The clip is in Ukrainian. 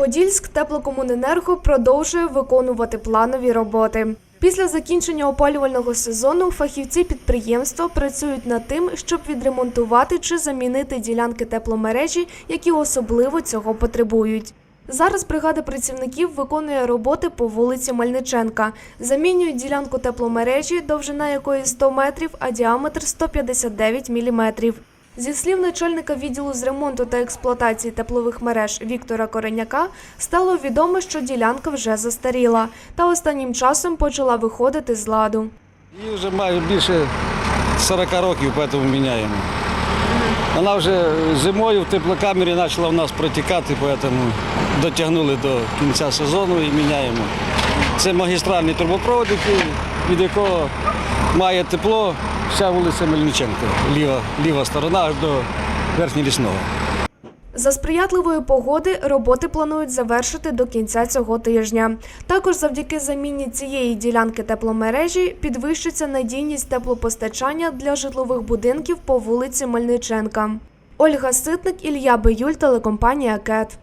Подільськ теплокомуненерго продовжує виконувати планові роботи. Після закінчення опалювального сезону фахівці підприємства працюють над тим, щоб відремонтувати чи замінити ділянки тепломережі, які особливо цього потребують. Зараз бригада працівників виконує роботи по вулиці Мельниченка. Замінюють ділянку тепломережі, довжина якої 100 метрів, а діаметр 159 міліметрів. Зі слів начальника відділу з ремонту та експлуатації теплових мереж Віктора Кореняка, стало відомо, що ділянка вже застаріла та останнім часом почала виходити з ладу. Їй вже має більше 40 років, тому міняємо. Вона вже зимою в теплокамері почала в нас протікати, тому дотягнули до кінця сезону і міняємо. Це магістральний трубопровод, від якого має тепло вся вулиця Мельниченка, ліва, ліва сторона аж до верхньолісного. За сприятливої погоди роботи планують завершити до кінця цього тижня. Також завдяки заміні цієї ділянки тепломережі підвищиться надійність теплопостачання для житлових будинків по вулиці Мельниченка. Ольга Ситник, Ілля Биюль, телекомпанія КЕТ.